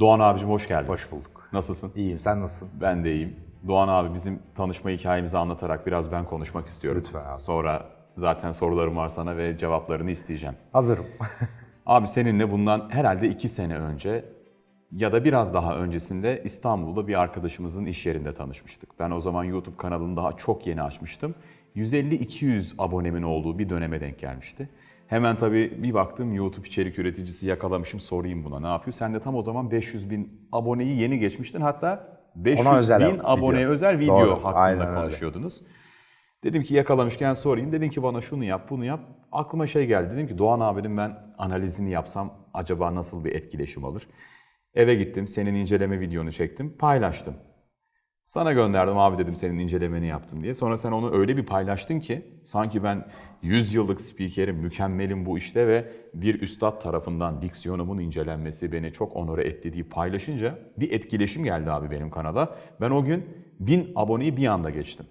Doğan abicim hoş geldin. Hoş bulduk. Nasılsın? İyiyim, sen nasılsın? Ben de iyiyim. Doğan abi bizim tanışma hikayemizi anlatarak biraz ben konuşmak istiyorum. Lütfen abi. Sonra zaten sorularım var sana ve cevaplarını isteyeceğim. Hazırım. Abi seninle bundan herhalde iki sene önce ya da biraz daha öncesinde İstanbul'da bir arkadaşımızın iş yerinde tanışmıştık. Ben o zaman YouTube kanalını daha çok yeni açmıştım. 150-200 abonemin olduğu bir döneme denk gelmişti. Hemen tabii bir baktım YouTube içerik üreticisi yakalamışım sorayım buna ne yapıyor. Sen de tam o zaman 500 bin aboneyi yeni geçmiştin. Hatta 500 özel bin video. aboneye özel video Doğru, hakkında aynen öyle. konuşuyordunuz. Dedim ki yakalamışken sorayım. Dedin ki bana şunu yap, bunu yap. Aklıma şey geldi. Dedim ki Doğan abinin ben analizini yapsam acaba nasıl bir etkileşim alır? Eve gittim, senin inceleme videonu çektim, paylaştım. Sana gönderdim abi dedim senin incelemeni yaptım diye. Sonra sen onu öyle bir paylaştın ki sanki ben 100 yıllık spikerim, mükemmelim bu işte ve bir üstad tarafından diksiyonumun incelenmesi beni çok onore etti diye paylaşınca bir etkileşim geldi abi benim kanala. Ben o gün 1000 aboneyi bir anda geçtim.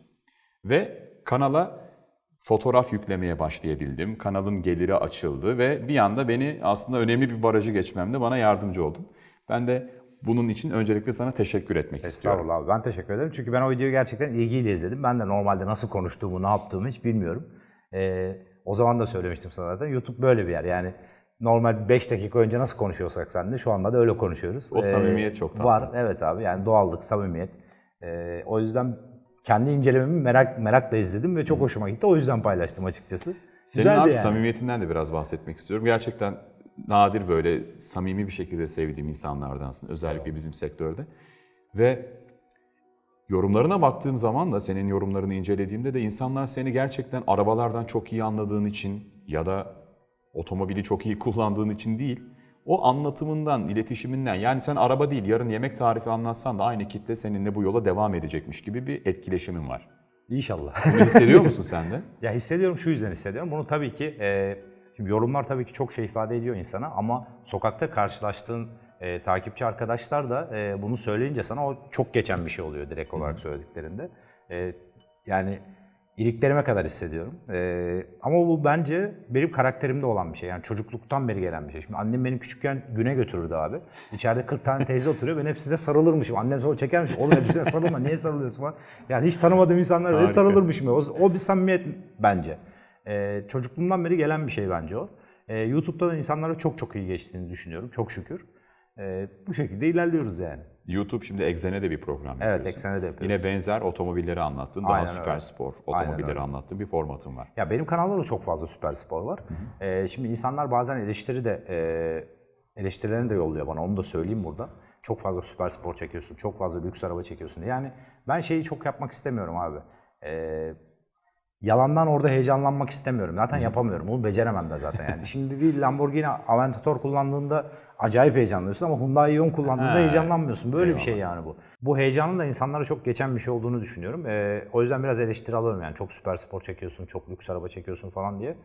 Ve kanala fotoğraf yüklemeye başlayabildim. Kanalın geliri açıldı ve bir anda beni aslında önemli bir barajı geçmemde bana yardımcı oldun. Ben de bunun için öncelikle sana teşekkür etmek istiyorum. Estağfurullah abi. Ben teşekkür ederim. Çünkü ben o videoyu gerçekten ilgiyle izledim. Ben de normalde nasıl konuştuğumu, ne yaptığımı hiç bilmiyorum. Ee, o zaman da söylemiştim sana zaten. YouTube böyle bir yer. Yani normal 5 dakika önce nasıl konuşuyorsak sen de şu anda da öyle konuşuyoruz. Ee, O samimiyet çok tatlı. Var. Evet abi. Yani doğallık, samimiyet. Ee, o yüzden kendi incelememi merak merakla izledim ve çok hoşuma gitti. O yüzden paylaştım açıkçası. Senin Güzeldi abi yani. samimiyetinden de biraz bahsetmek istiyorum. Gerçekten nadir böyle samimi bir şekilde sevdiğim insanlardansın. Özellikle bizim sektörde. Ve yorumlarına baktığım zaman da senin yorumlarını incelediğimde de insanlar seni gerçekten arabalardan çok iyi anladığın için ya da otomobili çok iyi kullandığın için değil, o anlatımından, iletişiminden yani sen araba değil yarın yemek tarifi anlatsan da aynı kitle seninle bu yola devam edecekmiş gibi bir etkileşimin var. İnşallah. Bunu hissediyor musun sen de? Ya hissediyorum şu yüzden hissediyorum. Bunu tabii ki e, şimdi yorumlar tabii ki çok şey ifade ediyor insana ama sokakta karşılaştığın e, takipçi arkadaşlar da e, bunu söyleyince sana o çok geçen bir şey oluyor direkt olarak söylediklerinde. E, yani iliklerime kadar hissediyorum. E, ama bu bence benim karakterimde olan bir şey. Yani çocukluktan beri gelen bir şey. Şimdi annem benim küçükken güne götürürdü abi. İçeride 40 tane teyze oturuyor. Ben hepsine sarılırmışım. Annem sonra çekermiş. Oğlum hepsine sarılma. Niye sarılıyorsun falan. Yani hiç tanımadığım insanlara sarılırmışım. O, o bir samimiyet bence. Ee, çocukluğumdan beri gelen bir şey bence o. Ee, YouTube'da da insanlara çok çok iyi geçtiğini düşünüyorum. Çok şükür. Ee, bu şekilde ilerliyoruz yani. YouTube şimdi Exene de bir program Evet, yapıyorsun. Exene'de de yapıyoruz. Yine benzer otomobilleri anlattın. Daha Aynen süper öyle. spor Aynen otomobilleri öyle. anlattığın bir formatın var. Ya benim kanalda da çok fazla süper spor var. Ee, şimdi insanlar bazen eleştiri de e, eleştirilerini de yolluyor bana. Onu da söyleyeyim burada. Çok fazla süper spor çekiyorsun, çok fazla lüks araba çekiyorsun diye. Yani ben şeyi çok yapmak istemiyorum abi. Ee, yalandan orada heyecanlanmak istemiyorum. Zaten yapamıyorum. Bunu beceremem de zaten yani. Şimdi bir Lamborghini Aventador kullandığında acayip heyecanlıyorsun ama Hyundai Ion kullandığında heyecanlanmıyorsun. Böyle eyvallah. bir şey yani bu. Bu heyecanın da insanlara çok geçen bir şey olduğunu düşünüyorum. Ee, o yüzden biraz eleştiri alıyorum yani. Çok süper spor çekiyorsun, çok lüks araba çekiyorsun falan diye.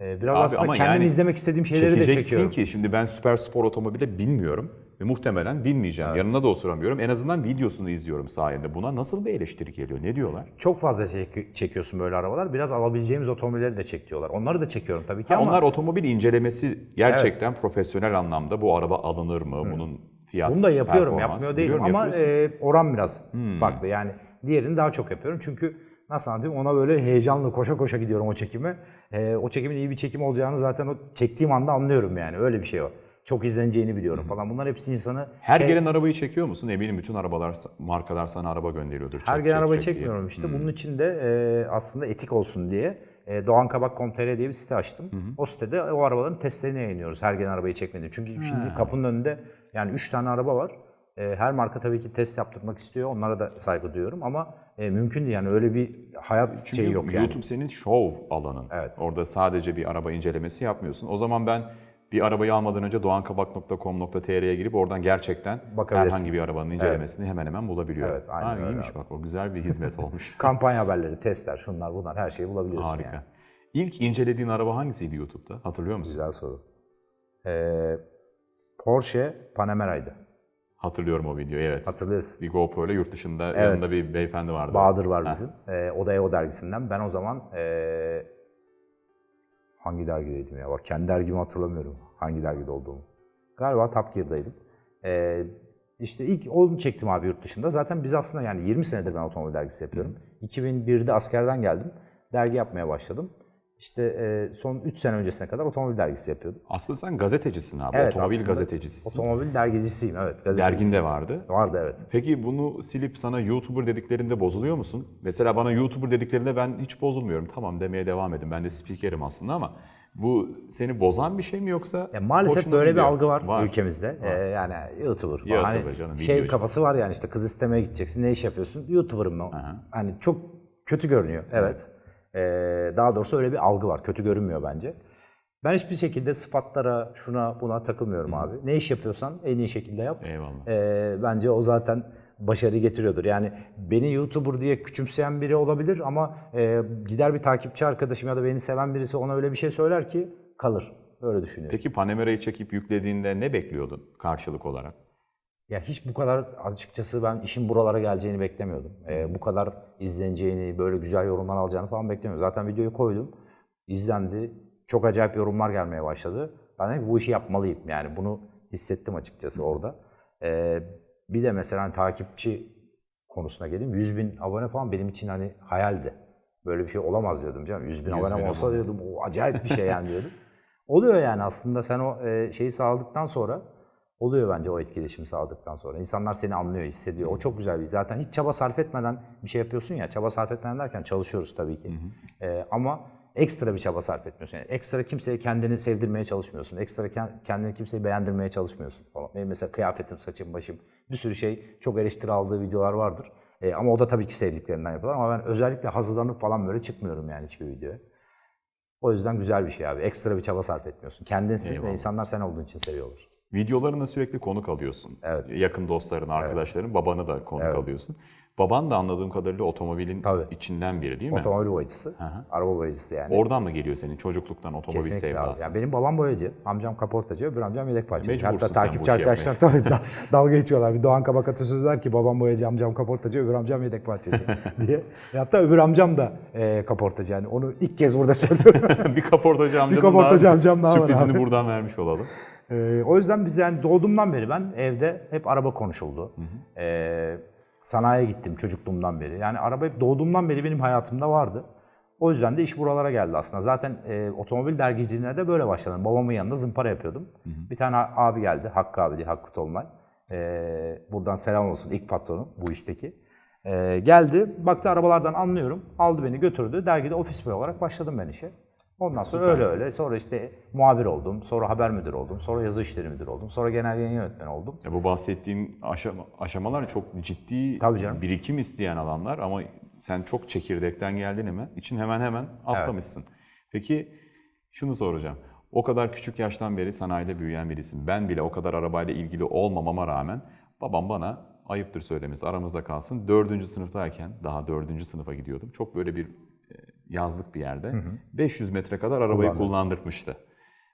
Ee, biraz Abi aslında ama kendim yani izlemek istediğim şeyleri de Çekeceksin çekiyorum. ki şimdi ben süper spor otomobili bilmiyorum ve muhtemelen bilmeyeceğim. Yanına da oturamıyorum. En azından videosunu izliyorum sayende. Buna nasıl bir eleştiri geliyor? Ne diyorlar? Çok fazla çek- çekiyorsun böyle arabalar. Biraz alabileceğimiz otomobilleri de çek diyorlar. Onları da çekiyorum tabii ki Ha, ama Onlar otomobil incelemesi gerçekten profesyonel anlamda bu araba alınır mı? Bunun fiyat, bunu da yapıyorum, yapmıyor değilim Biliyorum, ama e, oran biraz farklı. Yani diğerini daha çok yapıyorum çünkü nasıl anlatayım ona böyle heyecanlı koşa koşa gidiyorum o çekime. E, o çekimin iyi bir çekim olacağını zaten o çektiğim anda anlıyorum yani öyle bir şey o. Çok izleneceğini biliyorum falan. Bunlar hepsi insanı Her şey- gelen arabayı çekiyor musun? Eminim bütün arabalar, markalar sana araba gönderiyordur. Her Çek, gelen çek, arabayı çek diye. çekmiyorum işte. Bunun için de e, aslında etik olsun diye e, doğankabak.com.tr diye bir site açtım. O sitede o arabaların testlerini yayınlıyoruz her gelen arabayı çekmeden. Çünkü şimdi kapının önünde yani 3 tane araba var. E, her marka tabii ki test yaptırmak istiyor. Onlara da saygı duyuyorum ama e, mümkün değil yani öyle bir hayat Çünkü şeyi yok yani. YouTube senin şov alanın. Evet. Orada sadece bir araba incelemesi yapmıyorsun. O zaman ben bir arabayı almadan önce doğankabak.com.tr'ye girip oradan gerçekten herhangi bir arabanın incelemesini hemen hemen bulabiliyorum. Evet, aynen ha, iyiymiş bak o güzel bir hizmet olmuş. Kampanya haberleri, testler, şunlar bunlar her şeyi bulabiliyorsun Harika. yani. İlk incelediğin araba hangisiydi YouTube'da? Hatırlıyor musun? Güzel soru. E, Porsche Panamera'ydı. Hatırlıyorum o videoyu evet. Hatırlıyorsun. Bir GoPro ile yurt dışında yanında bir beyefendi vardı. Bahadır var bizim. Ee, o da EO dergisinden. Ben o zaman ee, hangi dergideydim ya? Bak kendi dergimi hatırlamıyorum. Hangi dergide olduğumu. Galiba Top Gear'daydım. Ee, işte ilk onu çektim abi yurt dışında. Zaten biz aslında yani 20 senedir ben otomobil dergisi yapıyorum. 2001'de askerden geldim. Dergi yapmaya başladım. İşte e, son 3 sene öncesine kadar otomobil dergisi yapıyordum. Aslında sen gazetecisin abi. Evet, Otomobil gazetecisisin. Otomobil dergicisiyim evet. gazetecisiyim. Derginde vardı. Vardı evet. Peki bunu silip sana YouTuber dediklerinde bozuluyor musun? Mesela bana YouTuber dediklerinde ben hiç bozulmuyorum. Tamam demeye devam edin. Ben de spikerim aslında ama bu seni bozan bir şey mi yoksa Ya maalesef böyle gidiyor? bir algı var, ülkemizde. Ee, yani YouTuber. YouTuber hani canım, şey kafası var yani işte kız istemeye gideceksin. Ne iş yapıyorsun? YouTuber'ım mı? Hani çok kötü görünüyor. Evet. Ee, daha doğrusu öyle bir algı var. Kötü görünmüyor bence. Ben hiçbir şekilde sıfatlara, şuna buna takılmıyorum abi. Ne iş yapıyorsan en iyi şekilde yap. Eyvallah. Ee, bence o zaten başarı getiriyordur. Yani beni YouTuber diye küçümseyen biri olabilir ama e, gider bir takipçi arkadaşım ya da beni seven birisi ona öyle bir şey söyler ki kalır. Öyle düşünüyorum. Peki Panemera'yı çekip yüklediğinde ne bekliyordun karşılık olarak? Ya hiç bu kadar açıkçası ben işin buralara geleceğini beklemiyordum. Ee, bu kadar izleneceğini, böyle güzel yorumlar alacağını falan beklemiyordum. Zaten videoyu koydum, izlendi, çok acayip yorumlar gelmeye başladı. Ben dedim ki bu işi yapmalıyım. Yani bunu hissettim açıkçası orada. Ee, bir de mesela hani takipçi konusuna geleyim. 100 bin abone falan benim için hani hayaldi. Böyle bir şey olamaz diyordum canım. 100 bin 100 abonem bin olsa abone. diyordum o acayip bir şey yani diyordum. Oluyor yani aslında sen o e, şeyi sağladıktan sonra oluyor bence o etkileşimi sağladıktan sonra. İnsanlar seni anlıyor, hissediyor. O çok güzel bir Zaten hiç çaba sarf etmeden bir şey yapıyorsun ya. Çaba sarf etmeden derken çalışıyoruz tabii ki. E, ama ekstra bir çaba sarf etmiyorsun. Yani ekstra kimseye kendini sevdirmeye çalışmıyorsun. Ekstra ken- kendini kimseye beğendirmeye çalışmıyorsun falan. Benim mesela kıyafetim, saçım, başım bir sürü şey çok eleştiri aldığı videolar vardır. E, ama o da tabii ki sevdiklerinden yapıyorlar. Ama ben özellikle hazırlanıp falan böyle çıkmıyorum yani hiçbir videoya. O yüzden güzel bir şey abi. Ekstra bir çaba sarf etmiyorsun. Eyvallah. ve insanlar sen olduğun için seviyorlar. Videolarına sürekli konuk alıyorsun. Evet. Yakın dostların, arkadaşların, babanı da konuk alıyorsun. Baban da anladığım kadarıyla otomobilin Tabii. içinden biri değil mi? Otomobil boyacısı, araba boyacısı yani. Oradan mı geliyor senin çocukluktan otomobil Kesinlikle sevdası? Yani benim babam boyacı, amcam kaportacı, öbür amcam yedek parçacı. Hatta takipçi arkadaşlar tabii da, dalga geçiyorlar. Bir Doğan Kabak atasözü der ki babam boyacı, amcam kaportacı, öbür amcam yedek parçacı diye. E Hatta öbür amcam da e, kaportacı yani. Onu ilk kez burada söylüyorum. bir kaportacı amcanın kaportacı daha amcam daha var sürprizini abi. buradan vermiş olalım. Ee, o yüzden biz yani doğduğumdan beri ben evde hep araba konuşuldu. Ee, sanayiye gittim çocukluğumdan beri. Yani araba hep doğduğumdan beri benim hayatımda vardı. O yüzden de iş buralara geldi aslında. Zaten e, otomobil dergiciliğine de böyle başladım. Babamın yanında zımpara yapıyordum. Bir tane abi geldi, Hakkı abi diye, Hakkı Tolunay. Ee, buradan selam olsun ilk patronum bu işteki. Ee, geldi, baktı arabalardan anlıyorum. Aldı beni götürdü. Dergide ofis boy olarak başladım ben işe. Ondan sonra öyle öyle. Sonra işte muhabir oldum. Sonra haber müdürü oldum. Sonra yazı işleri müdürü oldum. Sonra genel yayın yönetmeni oldum. Ya bu bahsettiğin aşama, aşamalar çok ciddi Tabii canım. birikim isteyen alanlar ama sen çok çekirdekten geldin hemen. için hemen hemen atlamışsın. Peki şunu soracağım. O kadar küçük yaştan beri sanayide büyüyen birisin. Ben bile o kadar arabayla ilgili olmamama rağmen babam bana ayıptır söylemesi aramızda kalsın. Dördüncü sınıftayken daha dördüncü sınıfa gidiyordum. Çok böyle bir yazlık bir yerde 500 metre kadar arabayı kullandırmıştı.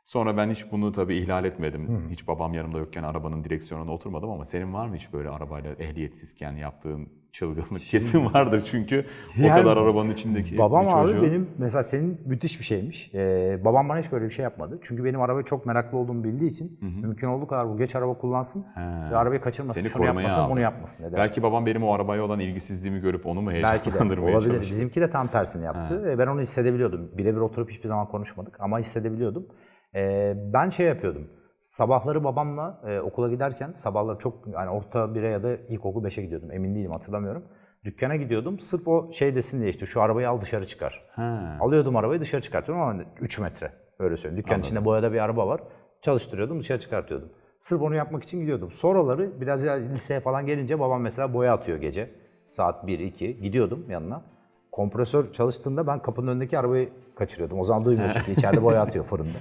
Sonra ben hiç bunu tabii ihlal etmedim. Hiç babam yanımda yokken arabanın direksiyonuna oturmadım ama senin var mı hiç böyle arabayla ehliyetsizken yaptığın çılgınlık? Kesin vardır çünkü o Yani kadar arabanın içindeki Babam bir abi çocuğu. benim mesela senin müthiş bir şeymiş. Ee, babam bana hiç böyle bir şey yapmadı. Çünkü benim arabaya çok meraklı olduğumu bildiği için mümkün olduğu kadar bu geç araba kullansın ve arabayı kaçırmasın. Seni Şunu yapmasın, aldı. bunu yapmasın. Neden? Belki babam benim o arabaya olan ilgisizliğimi görüp onu mu Belki de heyecanlandırmaya olabilir. çalıştı? Bizimki de tam tersini yaptı. Ee, Ben onu hissedebiliyordum. Birebir oturup hiçbir zaman konuşmadık ama hissedebiliyordum. Ee, ben şey yapıyordum. Sabahları babamla e, okula giderken sabahları çok yani orta 1'e ya da ilkokul 5'e gidiyordum. Emin değilim hatırlamıyorum. Dükkana gidiyordum. Sırf o şey desin diye işte şu arabayı al dışarı çıkar. Ha. Alıyordum arabayı dışarı çıkartıyordum ama 3 metre. Öyle söyleyeyim. Dükkanın içinde boyada bir araba var. Çalıştırıyordum dışarı çıkartıyordum. Sırf onu yapmak için gidiyordum. Sonraları biraz ya liseye falan gelince babam mesela boya atıyor gece. Saat 1-2 gidiyordum yanına. Kompresör çalıştığında ben kapının önündeki arabayı kaçırıyordum. O zaman duymuyor çünkü içeride boya atıyor fırında.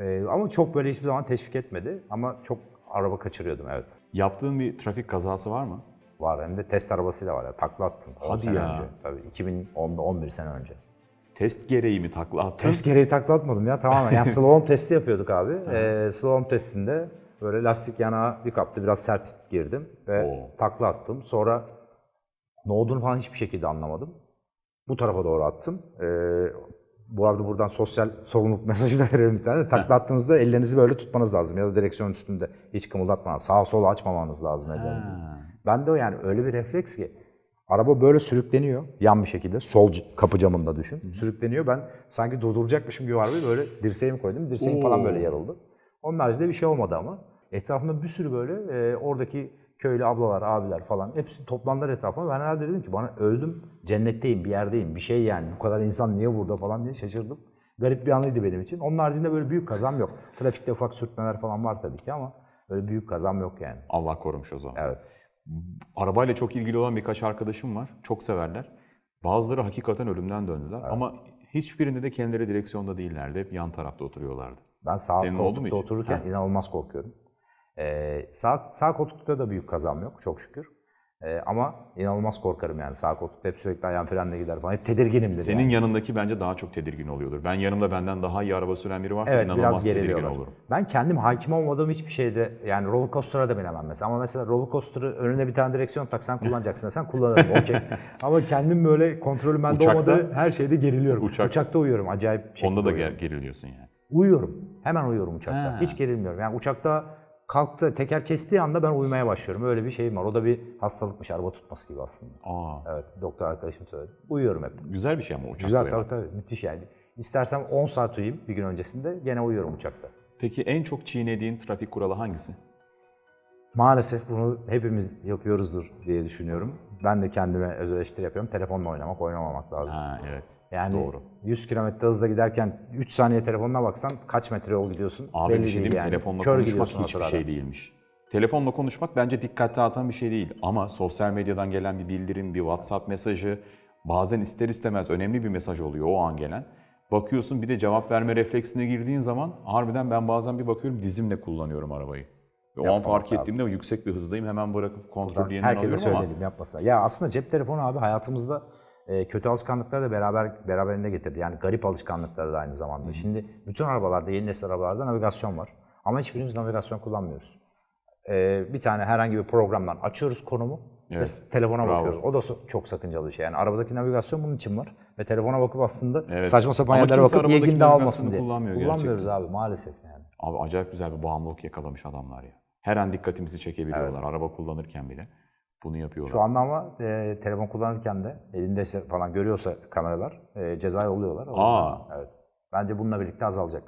Ee, ama çok böyle hiçbir zaman teşvik etmedi. Ama çok araba kaçırıyordum evet. Yaptığın bir trafik kazası var mı? Var hem de test arabasıyla var ya. Takla attım 10 Hadi sene ya. önce. Tabii 2010'da 11 sene önce. Test gereği mi takla attın? Test gereği takla atmadım ya tamamen. Yani slalom testi yapıyorduk abi. Ee, slalom testinde böyle lastik yanağı bir kaptı biraz sert girdim ve Oo. takla attım. Sonra ne olduğunu falan hiçbir şekilde anlamadım. Bu tarafa doğru attım. Ee, bu arada buradan sosyal sorumluluk mesajı da verelim bir tane. Takla attığınızda ellerinizi böyle tutmanız lazım ya da direksiyon üstünde hiç kımıldatmadan sağa sola açmamanız lazım ellerinizi. Ben de o yani öyle bir refleks ki araba böyle sürükleniyor yan bir şekilde sol kapı camında düşün. Sürükleniyor ben sanki durduracakmışım gibi arabayı böyle dirseğimi koydum. Dirseğim falan böyle yarıldı. Onun haricinde bir şey olmadı ama. Etrafımda bir sürü böyle e, oradaki köylü ablalar, abiler falan hepsi toplandılar etrafıma. Ben herhalde dedim ki bana öldüm, cennetteyim, bir yerdeyim, bir şey yani. Bu kadar insan niye burada falan diye şaşırdım. Garip bir anıydı benim için. Onun haricinde böyle büyük kazam yok. Trafikte ufak sürtmeler falan var tabii ki ama böyle büyük kazam yok yani. Allah korumuş o zaman. Evet. Arabayla çok ilgili olan birkaç arkadaşım var. Çok severler. Bazıları hakikaten ölümden döndüler. Ama hiçbirinde de kendileri direksiyonda değillerdi. Hep yan tarafta oturuyorlardı. Ben sağ Senin koltukta otururken inanılmaz korkuyorum. Ee, sağ, sağ koltukta da büyük kazam yok çok şükür. Ee, ama inanılmaz korkarım yani sağ koltukta hep sürekli ayağım frenle gider falan. Hep tedirginimdir Senin yani. yanındaki bence daha çok tedirgin oluyordur. Ben yanımda benden daha iyi araba süren biri varsa Evet inanılmaz biraz tedirgin olurum. Ben kendim hakim olmadığım hiçbir şeyde yani roller coaster'a da binemem mesela. Ama mesela roller coaster'ı önüne bir tane direksiyon tak sen kullanacaksın sen kullanırım okey. Ama kendim böyle kontrolüm bende Uçakta- olmadığı her şeyde geriliyorum. Uçak- Uçakta uyuyorum acayip şekilde Onda da uyuyorum. ger- geriliyorsun yani. Uyuyorum. Hemen uyuyorum uçakta. Ha. Hiç gerilmiyorum. Yani uçakta kalktı, teker kestiği anda ben uyumaya başlıyorum. Öyle bir şeyim var. O da bir hastalıkmış, araba tutması gibi aslında. Aa, Evet, doktor arkadaşım söyledi. Uyuyorum hep. güzel bir şey ama uçakta Güzel, tabii tabii. Müthiş yani. İstersem 10 saat uyuyayım bir gün öncesinde gene uyuyorum uçakta. Peki en çok çiğnediğin trafik kuralı hangisi? Maalesef bunu hepimiz yapıyoruzdur diye düşünüyorum. Ben de kendime öz eleştiri yapıyorum. Telefonla oynamak, oynamamak lazım. Ha evet. Yani Doğru. 100 kilometre hızla giderken 3 saniye telefonuna baksan kaç metre yol gidiyorsun Abi belli bir şey değil yani. Telefonla Kör konuşmak hiçbir şey değilmiş. Telefonla konuşmak bence dikkat dağıtan bir şey değil. Ama sosyal medyadan gelen bir bildirim, bir WhatsApp mesajı, bazen ister istemez önemli bir mesaj oluyor o an gelen. Bakıyorsun bir de cevap verme refleksine girdiğin zaman harbiden ben bazen bir bakıyorum dizimle kullanıyorum arabayı. Ve o an fark ettiğimde yüksek bir hızdayım hemen bırakıp kontrolü yeniden Herkese alıyorum ama söyleyelim yapmasınlar. Ya aslında cep telefonu abi hayatımızda e, kötü alışkanlıkları da beraber beraberinde getirdi. Yani garip alışkanlıkları da aynı zamanda. Şimdi bütün arabalarda, yeni nesil arabalarda navigasyon var. Ama hiçbirimiz navigasyon kullanmıyoruz. E, bir tane herhangi bir programdan açıyoruz konumu Evet. ve telefona Bravo. bakıyoruz. O da çok sakıncalı bir şey. Yani arabadaki navigasyon bunun için var. Ve telefona bakıp aslında Evet. saçma sapan Ama yerlere bakıp ilgin dağılmasın diye. kullanmıyor Kullanmıyoruz abi maalesef yani. abi acayip güzel bir bağımlılık yakalamış adamlar ya. Her an dikkatimizi çekebiliyorlar araba kullanırken bile. Bunu yapıyorlar. Şu anda ama e, telefon kullanırken de elinde falan görüyorsa kameralar e, ceza yolluyorlar. Aa. Evet. Bence bununla birlikte azalacak.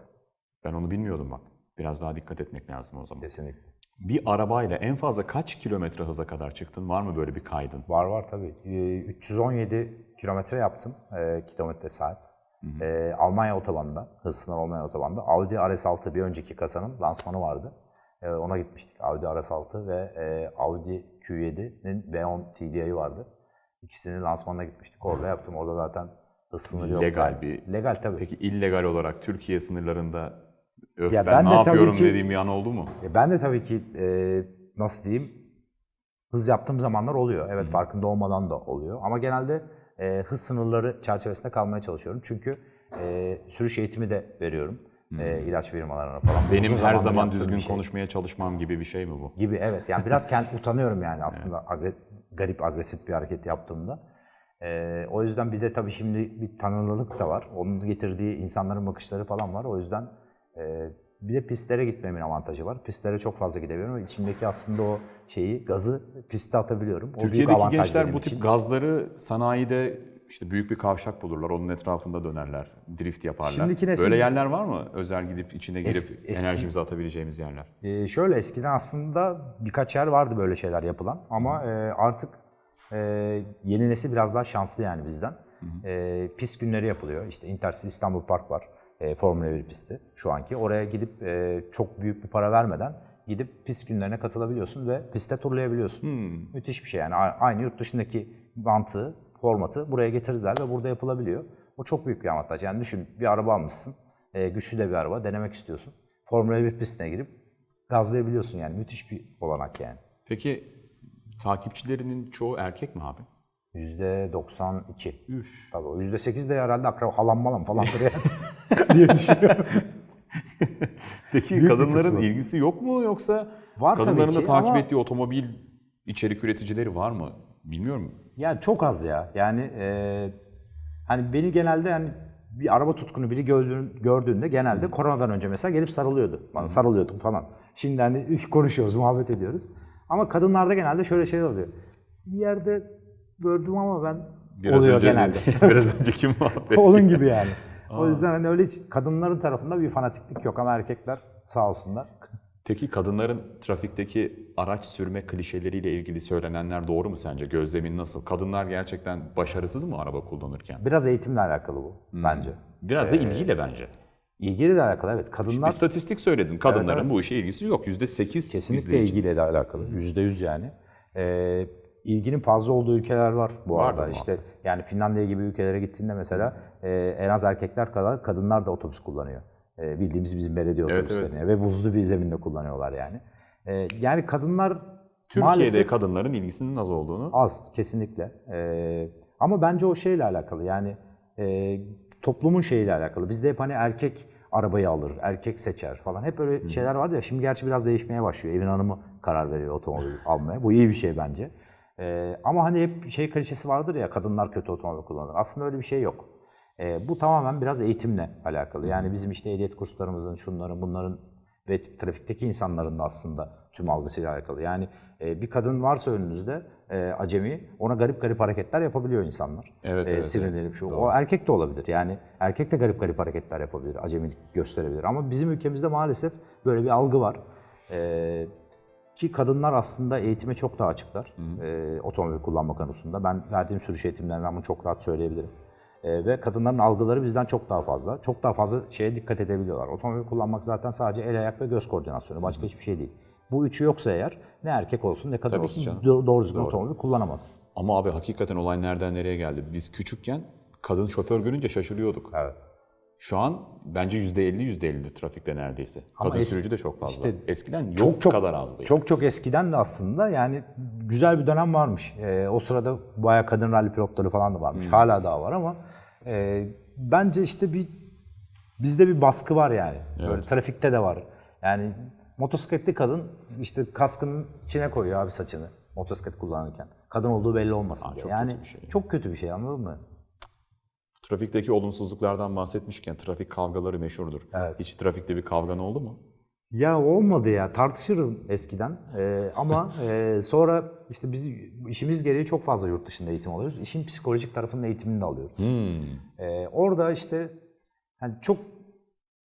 Ben onu bilmiyordum bak. Biraz daha dikkat etmek lazım o zaman. Kesinlikle. Bir arabayla en fazla kaç kilometre hıza kadar çıktın? Var mı böyle bir kaydın? Var var tabii. E, 317 kilometre yaptım. E, kilometre saat. E, Almanya otobanında, hız sınırı olmayan otobanda. Audi RS6 bir önceki kasanın lansmanı vardı. E, ona gitmiştik. Audi RS6 ve e, Audi Q7'nin V10 TDI'yi vardı. İkisinin lansmanına gitmiştik. Orada yaptım. Orada zaten hız sınırı yok. Legal bir- Legal tabii. Peki illegal olarak Türkiye sınırlarında öf Ya ben, ben ne yapıyorum ki- dediğim bir an oldu mu? E, ben de tabii ki e, nasıl diyeyim hız yaptığım zamanlar oluyor. Evet farkında olmadan da oluyor. Ama genelde e, hız sınırları çerçevesinde kalmaya çalışıyorum. Çünkü e, sürüş eğitimi de veriyorum. E, ilaç firmalarına falan. Benim uzun her zaman düzgün şey. konuşmaya çalışmam gibi bir şey mi bu? Gibi evet. Yani biraz kend, utanıyorum yani aslında agre- garip agresif bir hareket yaptığımda. E, o yüzden bir de tabii şimdi bir tanınırlık da var. Onun getirdiği insanların bakışları falan var. O yüzden e, bir de pistlere gitmemin avantajı var. Pistlere çok fazla gidebiliyorum ve içimdeki aslında o şeyi, gazı piste atabiliyorum. O büyük Türkiye'deki avantaj gençler bu için. tip gazları sanayide işte büyük bir kavşak bulurlar. Onun etrafında dönerler. Drift yaparlar. Şimdiki nesil- Böyle yerler var mı? Özel gidip içine girip Es- eski- enerjimizi atabileceğimiz yerler. Ee, şöyle eskiden aslında birkaç yer vardı böyle şeyler yapılan ama e, artık e, yeni nesil biraz daha şanslı yani bizden. E, pist günleri yapılıyor. İşte Intercity İstanbul Park var. E, Formula 1 pisti şu anki. Oraya gidip e, çok büyük bir para vermeden gidip pist günlerine katılabiliyorsun ve piste turlayabiliyorsun. Müthiş bir şey yani. Aynı yurt dışındaki mantığı, formatı buraya getirdiler ve burada yapılabiliyor. O çok büyük bir avantaj. Yani düşün bir araba almışsın. e, güçlü de bir araba. Denemek istiyorsun. Formula 1 pistine girip gazlayabiliyorsun yani. Müthiş bir olanak yani. Peki takipçilerinin çoğu erkek mi abi? Yüzde 92. Tabii o yüzde 8 de herhalde akraba halam malam falandır yani diye düşünüyorum. Peki bir kadınların ilgisi yok mu yoksa Var tabii kadınların da ki takip ettiği otomobil içerik üreticileri var mı? Bilmiyorum. Yani çok az ya. Yani e, hani beni genelde yani bir araba tutkunu biri gördüğün- gördüğünde genelde koronadan önce mesela gelip sarılıyordu. Bana sarılıyordum falan. Şimdi hani konuşuyoruz, muhabbet ediyoruz. Ama kadınlarda genelde şöyle şeyler oluyor. Bir yerde gördüm ama ben oluyor önce genelde. biraz önceki muhabbet. Onun gibi yani. O yüzden hani öyle hiç kadınların tarafında bir fanatiklik yok ama erkekler sağ olsunlar. Peki kadınların trafikteki araç sürme klişeleriyle ilgili söylenenler doğru mu sence? Gözlemin nasıl? Kadınlar gerçekten başarısız mı araba kullanırken? Biraz eğitimle alakalı bu bence. Biraz da ilgiyle bence. İlgiyle de alakalı evet. Kadınlar Bir statistik söyledin. Kadınların Evet, evet. bu işe ilgisi yok. %8 kesinlikle izleyici. ilgiyle de alakalı. Yüzde yüz yani. Ee, ilginin fazla olduğu ülkeler var bu Vardır arada. İşte yani Finlandiya gibi ülkelere gittiğinde mesela e, en az erkekler kadar kadınlar da otobüs kullanıyor. E, bildiğimiz bizim belediye Evet, otobüslerini ve buzlu bir zeminde kullanıyorlar yani. E, yani kadınlar Türkiye'de maalesef kadınların ilgisinin az olduğunu Az kesinlikle. Ee, ama bence o şeyle alakalı yani e, toplumun şeyiyle alakalı. Bizde hep hani erkek arabayı alır, erkek seçer falan. Hep öyle şeyler vardı ya. Şimdi gerçi biraz değişmeye başlıyor. Evin hanımı karar veriyor otomobil almaya. Bu iyi bir şey bence. Ee, ama hani hep şey klişesi vardır ya kadınlar kötü otomobil kullanır. Aslında öyle bir şey yok. Ee, bu tamamen biraz eğitimle alakalı. Yani bizim işte ehliyet kurslarımızın, şunların, bunların ve trafikteki insanların da aslında tüm algısıyla alakalı. Yani e, bir kadın varsa önünüzde e, acemi ona garip garip hareketler yapabiliyor insanlar. Evet, E, evet, sinirlenip şu. O erkek de olabilir. Yani erkek de garip garip hareketler yapabilir, acemilik gösterebilir. Ama bizim ülkemizde maalesef böyle bir algı var. E, ki kadınlar aslında eğitime çok daha açıklar. E, otomobil kullanma konusunda. Ben verdiğim sürüş eğitimlerinden bunu çok rahat söyleyebilirim. E, ve kadınların algıları bizden çok daha fazla. Çok daha fazla şeye dikkat edebiliyorlar. Otomobil kullanmak zaten sadece el, ayak ve göz koordinasyonu. Başka hiçbir şey değil. Bu üçü yoksa eğer ne erkek olsun ne kadın Tabii olsun do- doğru düzgün otomobil kullanamaz. Ama abi hakikaten olay nereden nereye geldi? Biz küçükken kadın şoför görünce şaşırıyorduk. Evet. Şu an bence %50 %50'dir trafikte neredeyse. Ama Kadın es- sürücü de çok fazla. işte Eskiden yok çok çok kadar azdı. Çok çok eskiden de aslında yani güzel bir dönem varmış. Ee, o sırada bayağı kadın rally pilotları falan da varmış. Hala daha var ama e, bence işte bir bizde bir baskı var yani. Böyle trafikte de var. Yani motosikletli kadın işte kaskının içine koyuyor abi saçını motosiklet kullanırken. Kadın olduğu belli olmasın diye. çok Yani kötü bir şey. çok kötü bir şey anladın mı? Trafikteki olumsuzluklardan bahsetmişken trafik kavgaları meşhurdur. Evet. Hiç trafikte bir kavgan oldu mu? Ya olmadı ya tartışırım eskiden Ee, ama e, sonra işte biz işimiz gereği çok fazla yurt dışında eğitim alıyoruz. İşin psikolojik tarafının eğitimini de alıyoruz. Ee, orada işte hani çok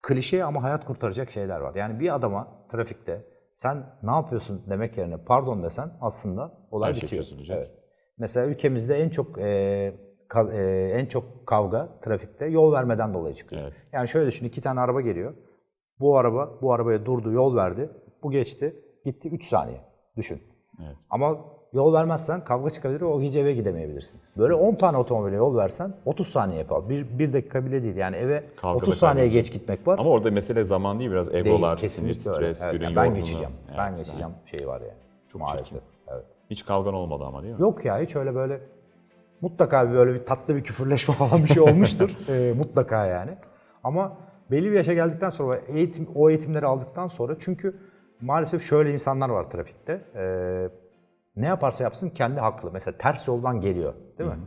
klişe ama hayat kurtaracak şeyler var. Yani bir adama trafikte sen ne yapıyorsun demek yerine pardon desen aslında olay Her şey bitiyor. çözülecek. Evet. Mesela ülkemizde en çok e, ka- e, en çok kavga trafikte yol vermeden dolayı çıkıyor. Evet. Yani şöyle düşün iki tane araba geliyor. Bu araba bu arabaya durdu, yol verdi. Bu geçti, gitti 3 saniye. Düşün. Evet. Ama yol vermezsen kavga çıkabilir o gece eve gidemeyebilirsin. Böyle 10 tane otomobile yol versen 30 saniye yapar. Bir, bir dakika bile değil. Yani eve Kavgada 30 saniye geç gitmek var. Ama orada mesele zaman değil biraz Değil, egolar, sinir, kesinlikle öyle. stres, Evet, günün yani ben geçeceğim. Evet, ben geçeceğim şeyi var yani. Maalesef. Evet. Hiç kavgan olmadı ama değil mi? Yok ya hiç öyle böyle mutlaka bir böyle bir tatlı bir küfürleşme falan bir şey olmuştur. Ee, mutlaka yani. Ama belli bir yaşa geldikten sonra eğitim o eğitimleri aldıktan sonra çünkü maalesef şöyle insanlar var trafikte. Ee, ne yaparsa yapsın kendi haklı. Mesela ters yoldan geliyor değil mi?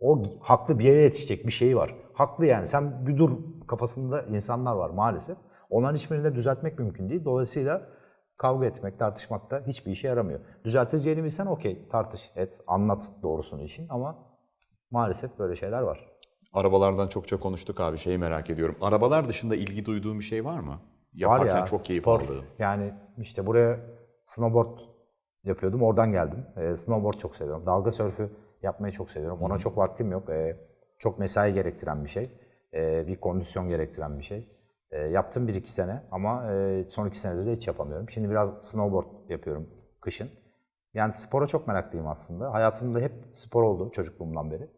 O g- haklı bir yere yetişecek bir şeyi var. Haklı yani sen bir dur kafasında insanlar var maalesef. Onların hiçbirini de düzeltmek mümkün değil. Dolayısıyla kavga etmek, tartışmak da hiçbir işe yaramıyor. Düzelteceğini bilsen okey tartış, et, anlat doğrusunu işin ama maalesef böyle şeyler var. Arabalardan çokça konuştuk abi. Şeyi merak ediyorum. Arabalar dışında ilgi duyduğun bir şey var mı? Yaparken var ya, çok keyif spor. aldığın. Yani işte buraya snowboard yapıyordum, oradan geldim. Ee, snowboard çok seviyorum. Dalga sörfü yapmayı çok seviyorum. Ona çok vaktim yok. Ee, çok mesai gerektiren bir şey. Ee, bir kondisyon gerektiren bir şey. Ee, yaptım bir iki sene ama e, son iki senede de hiç yapamıyorum. Şimdi biraz snowboard yapıyorum kışın. Yani spora çok meraklıyım aslında. Hayatımda hep spor oldu çocukluğumdan beri.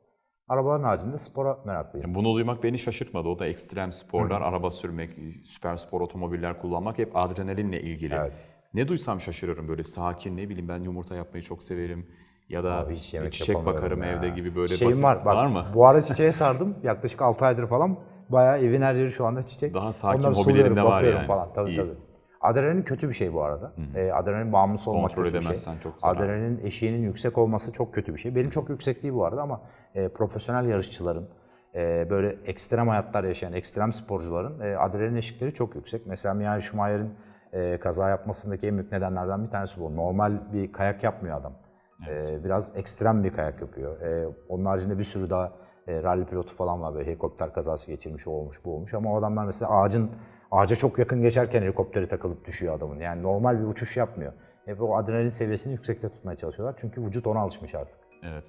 Arabaların haricinde spora meraklıyım. Yani bunu duymak beni şaşırtmadı. O da ekstrem sporlar, araba sürmek, süper spor otomobiller kullanmak hep adrenalinle ilgili. Evet. Ne duysam şaşırırım böyle sakin ne bileyim ben yumurta yapmayı çok severim. Ya da Abi hiç yemek çiçek bakarım ya. evde gibi böyle Çiçeğim basit. var. Bak, var mı? Bu ara çiçeğe sardım. Yaklaşık 6 aydır falan. Bayağı evin her yeri şu anda çiçek. Daha sakin Onları hobilerin suluyorum, de var yani. Falan. Tabii İyi. tabii. Adrenalin kötü bir şey bu arada. Ee, adrenalin bağımlısı olmak Kontrol kötü bir şey. çok zarar. Adrenalin eşiğinin yüksek olması çok kötü bir şey. Benim çok yüksek değil bu arada ama e, profesyonel yarışçıların e, böyle ekstrem hayatlar yaşayan ekstrem sporcuların e, adrenalin eşikleri çok yüksek. Mesela Michael Schumacher'in e, kaza yapmasındaki en büyük nedenlerden bir tanesi bu. Normal bir kayak yapmıyor adam. E, biraz ekstrem bir kayak yapıyor. E, onun haricinde bir sürü daha e, rally pilotu falan var. Böyle helikopter kazası geçirmiş, o olmuş, bu olmuş. Ama o adamlar mesela ağacın ağaca çok yakın geçerken helikopteri takılıp düşüyor adamın. Yani normal bir uçuş yapmıyor. Hep o adrenalin seviyesini yüksekte tutmaya çalışıyorlar. Çünkü vücut ona alışmış artık. Evet.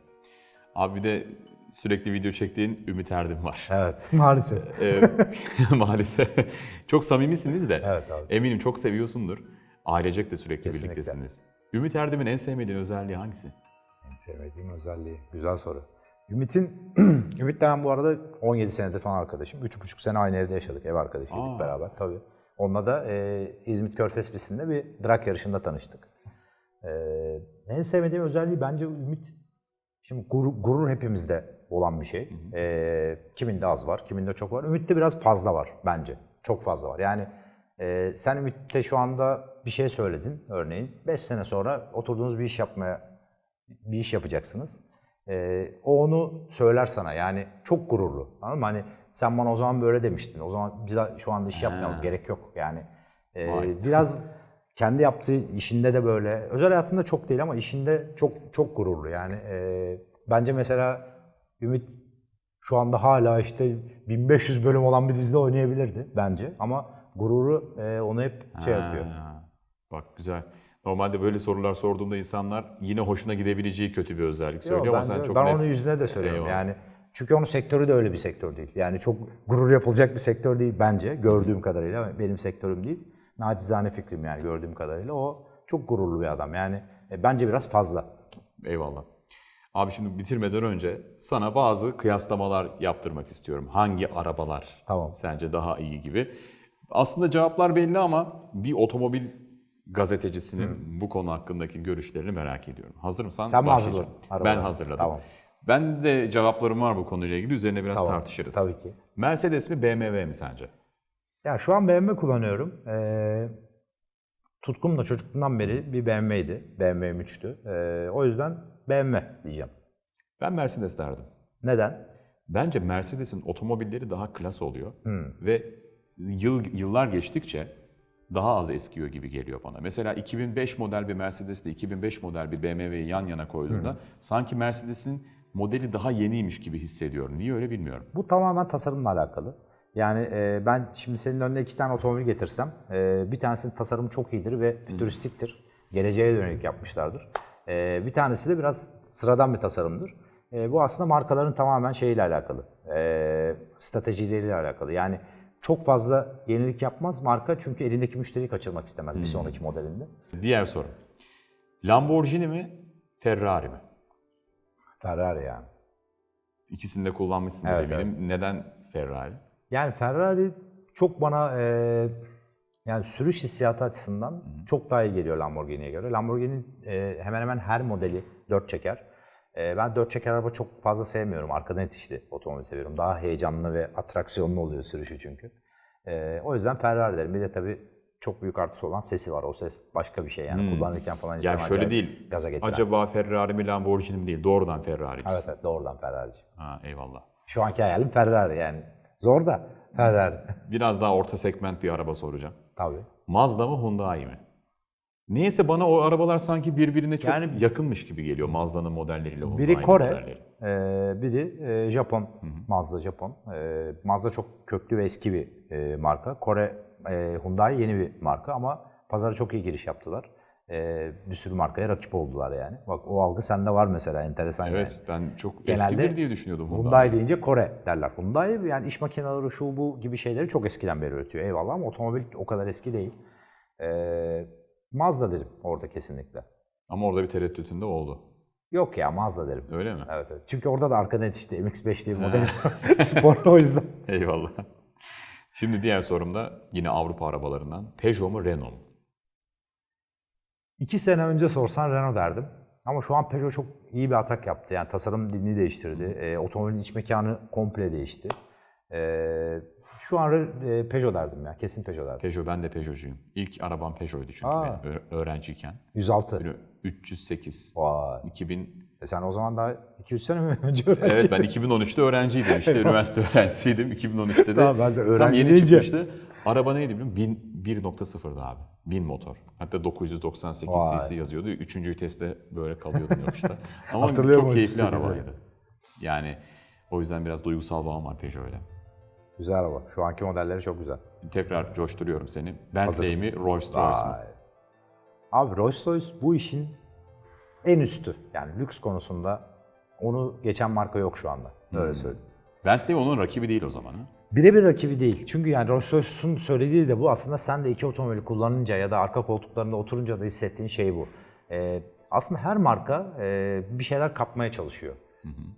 Abi bir de sürekli video çektiğin Ümit Erdim var. Evet, maalesef. Ee, maalesef. çok samimisiniz de. Evet abi. Eminim çok seviyorsundur. Ailecek de sürekli Kesinlikle. birliktesiniz. Ümit Erdem'in en sevmediğin özelliği hangisi? En sevmediğim özelliği. Güzel soru. Ümit'in, Ümit'le ben bu arada 17 senedir falan arkadaşım. 3,5 sene aynı evde yaşadık, ev arkadaşıydık Aa. beraber tabii. Onunla da e, İzmit Körfez pistinde bir drag yarışında tanıştık. E, en sevmediğim özelliği bence Ümit, şimdi gurur, gurur hepimizde olan bir şey. E, kiminde az var, kiminde çok var. Ümit'te biraz fazla var bence. Çok fazla var. Yani e, sen Ümit'te şu anda bir şey söyledin örneğin. 5 sene sonra oturduğunuz bir iş yapmaya bir iş yapacaksınız. Ee, o onu söyler sana yani çok gururlu. Anladın mı? Hani sen bana o zaman böyle demiştin. O zaman biz şu anda iş yapmayalım. Gerek yok. Yani e, Vay. biraz kendi yaptığı işinde de böyle. Özel hayatında çok değil ama işinde çok çok gururlu. Yani e, bence mesela Ümit şu anda hala işte 1500 bölüm olan bir dizide oynayabilirdi bence. Ama gururu e, onu hep şey yapıyor. Bak güzel. Normalde böyle sorular sorduğumda insanlar yine hoşuna gidebileceği kötü bir özellik söylüyor Yok, ama sen çok ben net. onun yüzüne de söylüyorum Eyvallah. yani. Çünkü onun sektörü de öyle bir sektör değil. Yani çok gurur yapılacak bir sektör değil bence gördüğüm kadarıyla. Benim sektörüm değil. Nacizane fikrim yani gördüğüm kadarıyla. O çok gururlu bir adam. Yani e, bence biraz fazla. Eyvallah. Abi şimdi bitirmeden önce sana bazı kıyaslamalar yaptırmak istiyorum. Hangi arabalar Tamam. sence daha iyi gibi. Aslında cevaplar belli ama bir otomobil gazetecisinin bu konu hakkındaki görüşlerini merak ediyorum. Hazır mısın? Sen mi hazırladın Ben hazırladım. Tamam. Ben de cevaplarım var bu konuyla ilgili. Üzerine biraz Tamam, tartışırız. tabii ki. Mercedes mi BMW mi sence? Ya şu an BMW kullanıyorum. Ee, tutkum da çocukluğumdan beri bir BMW'ydi. BMW M3'tü. Ee, o yüzden BMW diyeceğim. Ben Mercedes derdim. Neden? Bence Mercedes'in otomobilleri daha klas oluyor Hmm. ve yıl yıllar geçtikçe daha az eskiyor gibi geliyor bana. Mesela 2005 model bir Mercedes ile 2005 model bir BMW'yi yan yana koyduğunda sanki Mercedes'in modeli daha yeniymiş gibi hissediyorum. Niye öyle bilmiyorum. Bu tamamen tasarımla alakalı. Yani e, ben şimdi senin önüne iki tane otomobil getirsem, e, bir tanesinin tasarımı çok iyidir ve fütüristiktir. Geleceğe dönelik yapmışlardır. E, bir tanesi de biraz sıradan bir tasarımdır. E, bu aslında markaların tamamen şeyiyle alakalı, e, stratejileriyle alakalı. Yani çok fazla yenilik yapmaz marka çünkü elindeki müşteriyi kaçırmak istemez bir sonraki modelinde. Diğer soru. Lamborghini mi, Ferrari mi? Ferrari yani. İkisini de kullanmışsın Evet, eminim. Neden Ferrari? Yani Ferrari çok bana e, yani sürüş hissiyatı açısından çok daha iyi geliyor Lamborghini'ye göre. Lamborghini e, hemen hemen her modeli dört çeker. E, ben dört çeker araba çok fazla sevmiyorum. Arkadan itişli otomobil seviyorum. Daha heyecanlı ve atraksiyonlu oluyor sürüşü çünkü. E, o yüzden Ferrari derim. Bir de tabii çok büyük artısı olan sesi var. O ses başka bir şey yani kullanırken falan Yani insanı şöyle değil. Gaza getiren. Acaba Ferrari mi Lamborghini mi değil. Doğrudan Ferrari. Evet evet doğrudan Ferrari'ci. Ha, eyvallah. Şu anki hayalim Ferrari yani. Zor da Ferrari. Biraz daha orta segment bir araba soracağım. tabii. Mazda mı Hyundai mi? Niyeyse bana o arabalar sanki birbirine çok Yani- yakınmış gibi geliyor Mazda'nın modelleriyle Hyundai'nin Biri Kore, modelleri. e, biri e, Japon. Mazda Japon. E, Mazda çok köklü ve eski bir e, marka. Kore, e, Hyundai yeni bir marka ama pazara çok iyi giriş yaptılar. E, bir sürü markaya rakip oldular yani. Bak o algı sende var mesela enteresan yani. Evet ben çok Genelde eskidir diye düşünüyordum Hyundai. Hyundai deyince Kore derler. Hyundai yani iş makineleri şu bu gibi şeyleri çok eskiden beri üretiyor. Eyvallah ama otomobil o kadar eski değil. E, Mazda derim orada kesinlikle. Ama orada bir tereddütünde oldu. Yok ya Mazda derim. Öyle mi? Evet, evet. Çünkü orada da arkadan yetişti MX-5 diye bir model. Sporlu o yüzden. Eyvallah. Şimdi diğer sorum da yine Avrupa arabalarından. Peugeot mu Renault mu? İki sene önce sorsan Renault derdim. Ama şu an Peugeot çok iyi bir atak yaptı. Yani tasarım dilini değiştirdi. E, otomobilin iç mekanı komple değişti. E, şu an e, Peugeot derdim ya. Kesin Peugeot derdim. Peugeot ben de Peugeot'cuyum. İlk arabam Peugeot'ydu çünkü Aa. ö- öğrenciyken. 106. Böyle 308. Vay. 2000 E sen o zaman daha 2-3 sene mi önce öğrenci? Evet ben 2013'te öğrenciydim işte üniversite öğrencisiydim 2013'te de Tamam, ben de tam öğrenci yeni deyince- çıkmıştı. Araba neydi biliyor musun? 1000 1.0'dı abi. 1000 motor. Hatta 998 Vay. cc yazıyordu. Üçüncü viteste böyle kalıyordum yokuşta. Ama Hatırlıyorum çok o keyifli 308'i. arabaydı. Yani o yüzden biraz duygusal bağım var Peugeot'la. Güzel araba. Şu anki modelleri çok güzel. Tekrar coşturuyorum seni. Bentley mi, Rolls Royce mu? Abi Rolls Royce bu işin en üstü. Yani lüks konusunda onu geçen marka yok şu anda. Öyle söyleyeyim. Bentley onun rakibi değil o zaman. Ha? Birebir rakibi değil. Çünkü yani Rolls Royce'un söylediği de bu. Aslında sen de iki otomobili kullanınca ya da arka koltuklarında oturunca da hissettiğin şey bu. Ee, aslında her marka e, bir şeyler kapmaya çalışıyor.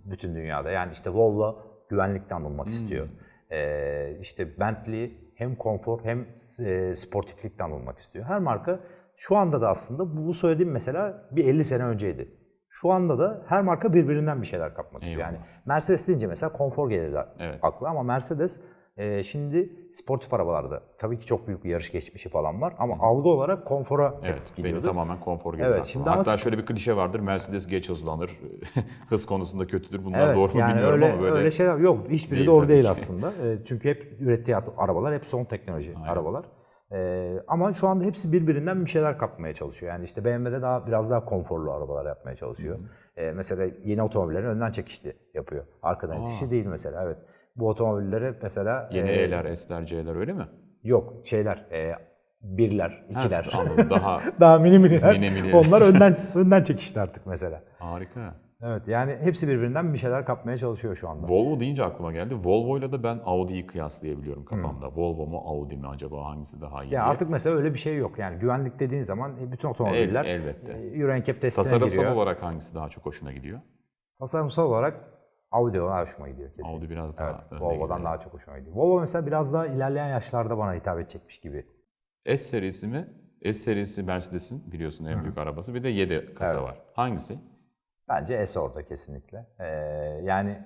Bütün dünyada. Yani işte Volvo güvenlikten bulmak istiyor. Ee, işte Bentley hem konfor hem e, sportiflikten bulmak istiyor. Her marka şu anda da aslında bu söylediğim mesela bir 50 sene önceydi. Şu anda da her marka birbirinden bir şeyler kapmak istiyor. Yani Mercedes deyince mesela konfor gelir Evet. akla ama Mercedes e, şimdi sportif arabalarda tabii ki çok büyük bir yarış geçmişi falan var ama algı olarak konfora Evet, gidiyordu. tamamen konfor geliyor Evet, şimdi ama Hatta sp- şöyle bir klişe vardır, Mercedes geç hızlanır, hız konusunda kötüdür. Bunlar Evet, doğru mu yani bilmiyorum öyle, ama böyle. öyle şeyler yok. Hiçbiri değil doğru değil ki. aslında. E, çünkü hep ürettiği arabalar hep son teknoloji arabalar. E, ama şu anda hepsi birbirinden bir şeyler kapmaya çalışıyor. Yani işte BMW'de daha biraz daha konforlu arabalar yapmaya çalışıyor. E, mesela yeni otomobillerin önden çekişli yapıyor. Arkadan itişi değil mesela. Evet. Bu otomobillere mesela Yeni e, E'ler, S'ler, C'ler öyle mi? yok şeyler e, birler, ikiler. Ha, anladım. Daha Daha mini miniler. Mini mini. Onlar önden önden çekişti artık mesela. harika. Evet yani hepsi birbirinden bir şeyler kapmaya çalışıyor şu anda. Volvo deyince aklıma geldi. Volvo ile de ben Audi'yi kıyaslayabiliyorum kafamda. Volvo mu Audi mi acaba hangisi daha iyi? Ya diye. artık mesela öyle bir şey yok. Yani güvenlik dediğin zaman e, bütün otomobiller El- elbette. Euro NCAP testine Tasarımsal giriyor. olarak hangisi daha çok hoşuna gidiyor? Tasarımsal olarak Audi daha hoşuma gidiyor kesin. Audi biraz daha Evet, Volvo'dan daha çok hoşuma gidiyor. Volvo mesela biraz daha ilerleyen yaşlarda bana hitap edecekmiş gibi. S serisi mi? S serisi Mercedes'in biliyorsun en büyük arabası. Bir de 7 kasa Evet. var. Hangisi? Bence S orada kesinlikle. Ee, yani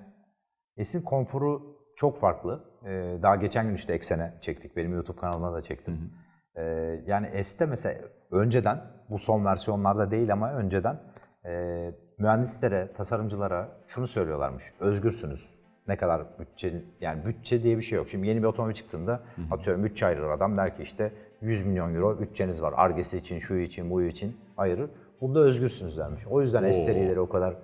S'in konforu çok farklı. Ee, daha geçen gün işte Eksen'e çektik. Benim YouTube kanalıma da çektim. Ee, yani S'te mesela önceden, bu son versiyonlarda değil ama önceden e, mühendislere, tasarımcılara şunu söylüyorlarmış. Özgürsünüz. Ne kadar bütçe, yani bütçe diye bir şey yok. Şimdi yeni bir otomobil çıktığında atıyorum bütçe ayırır adam der ki işte 100 milyon euro bütçeniz var. Argesi için, şu için, bu için ayırır. Bunda özgürsünüz dermiş. O yüzden S serileri o kadar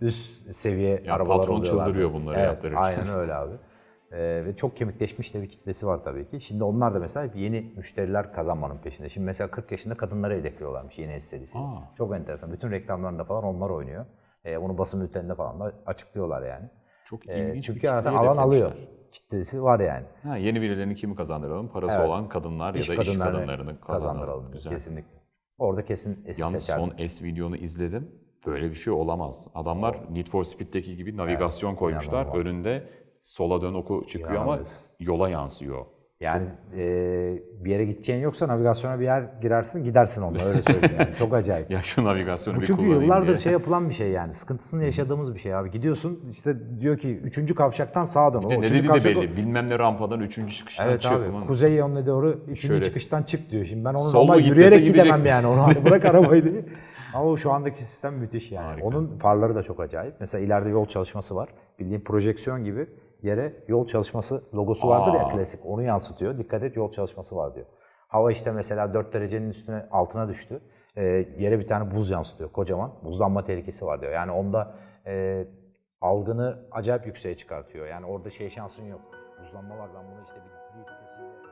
üst seviye Ya arabalar patron oluyorlar. çıldırıyor bunları evet, yaptırırken. Aynen öyle abi. Ee, ve çok kemikleşmiş de bir kitlesi var tabii ki. Şimdi onlar da mesela yeni müşteriler kazanmanın peşinde. Şimdi mesela 40 yaşında kadınları hedefliyorlarmış yeni S serisi. Aa. Çok enteresan. Bütün reklamlarında falan onlar oynuyor. Ee, bunu basın bülteninde falan da açıklıyorlar yani. Çok Ee, ilginç bir çünkü zaten alan alıyor. Kitlesi var yani. Ha, yeni birilerini kimi kazandıralım? Parası Evet. olan kadınlar İş ya da iş kadınlarını kazandıralım. kazandıralım. Güzel. Kesinlikle. Orada kesin S Yalnız seçerdim. son S videonu izledim. Böyle bir şey olamaz. Adamlar Need for Speed'deki gibi navigasyon koymuşlar. inanılmaz. Önünde sola dön oku çıkıyor ama İnanılmaz. yola yansıyor. Yani e, bir yere gideceğin yoksa navigasyona bir yer girersin gidersin onunla öyle söyleyeyim yani. Çok acayip. Ya şu navigasyonu Bu bir çünkü yıllardır diye. şey yapılan bir şey yani. Sıkıntısını yaşadığımız bir şey abi. Gidiyorsun işte diyor ki üçüncü kavşaktan sağa dön. O Bir de ne dediği de belli. Bilmem ne rampadan üçüncü çıkıştan Evet çık. abi. Kuzey yönüne doğru üçüncü Şöyle- çıkıştan çık diyor. Şimdi ben onu normal yürüyerek gidemem yani. Onu hani bırak arabayı diye. Ama şu andaki sistem müthiş yani. Harika. Onun farları da çok acayip. Mesela ileride yol çalışması var. Bildiğin projeksiyon gibi yere yol çalışması logosu vardır ya Aa. klasik. Onu yansıtıyor. Dikkat et yol çalışması var diyor. Hava işte mesela 4 derecenin üstüne altına düştü. Ee, yere bir tane buz yansıtıyor kocaman. Buzlanma tehlikesi var diyor. Yani onda e, algını acayip yükseğe çıkartıyor. Yani orada şey şansın yok. Buzlanma var ben bunu işte bir sesiyle